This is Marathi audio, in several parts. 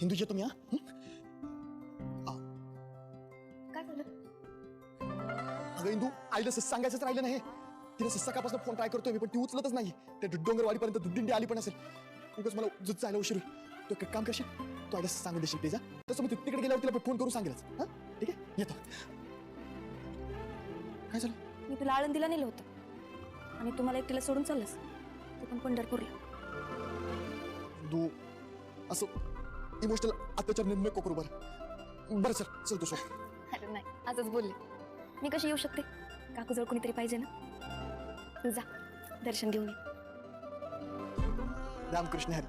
हिंदू येतो मी हा? हं? काय झालं? अगं इंदू आईला सस सांगायचंच राहिलं नाही. तिने सकाळपासून फोन ट्राय करतोय मी पण ती उचलतच नाही. ते डोंगरवाडीपर्यंत दिंडी आली पण असेल. उगाच मला उजत जायला उशीर होईल. तू एक काम करशील तू आईला सांगू देशील प्लीज तसं मी ति- तिकडे गेल्यावर तिला फोन करून सांगेलच हा? ठीक आहे? येतो. काय झालं? मी तुला आळंदीला नेलं होतं. आणि तुम्हाला एकटीला सोडून चाललंस. तू पण पंढरपूरला. तू असं इमोशनल अत्याचार नको करू बरं? बरं सर चल तू अरे नाही असंच बोलले. मी कशी येऊ शकते? काकू जवळ कोणीतरी पाहिजे ना? तू जा दर्शन घेऊन ये. रामकृष्ण हरी.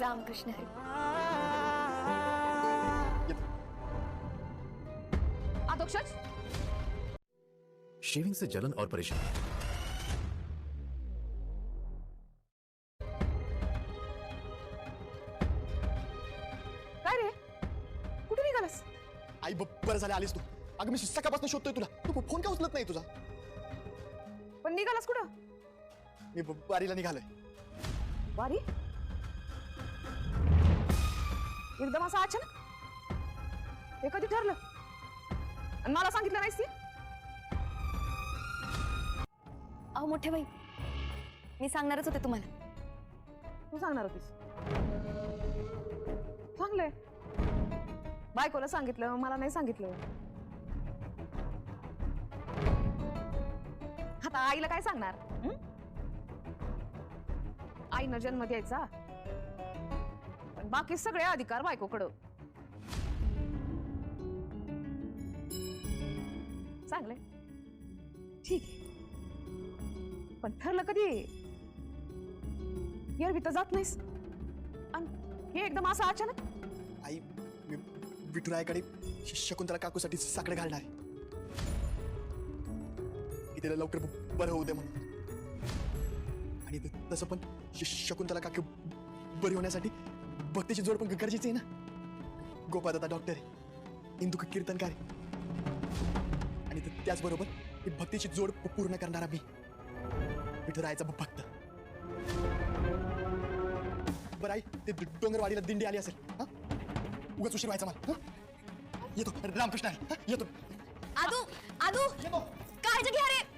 रामकृष्ण हरी. शेविंग से जलन और परेशानी आई बरं झालं आलीस तू. अगं मी सकाळपासून शोधतोय तुला. तू फोन का उचलत नाही तुझा? पण निघालास कुठं? मी ब- वारीला निघालोय. वारी? एकदम असं अचानक? हे कधी ठरलं? आणि मला सांगितलं नाहीस ती? अहो मोठे बाई मी सांगणारच होते तुम्हाला. तू सांगणार होतीस. चांगलंय. बायकोला सांगितलं मला नाही सांगितलं. आता आईला काय सांगणार? आईनं जन्म द्यायचा पण बाकी सगळे अधिकार बायकोकडं. चांगलंय. ठीक पण ठरलं कधी? एरवी तर जात नाहीस. आणि हे एकदम असं अचानक? आई विठुरायाकडे श- शकुंतला काकूसाठी साकडे घालणार आहे. तिला लवकर बरं होऊ दे म्हणून. आणि तसं पण श- शकुंतला काकू बरी होण्यासाठी भक्तीची जोड पण गरजेची आहे ना. गोपादादा डॉक्टर आहे. इंदू कीर्तनकार आहे. आणि त्याचबरोबर ही भक्तीची जोड पूर्ण करणारा मी विठुरायाचा भक्त. बरं आई ते डोंगरवाडीला दिंडी आली असेल. हा? उगाच उशीर व्हायचा मला. येतो. रामकृष्ण हरी, हं? येतो. आदू आदू येतो. काळजी घ्या रे.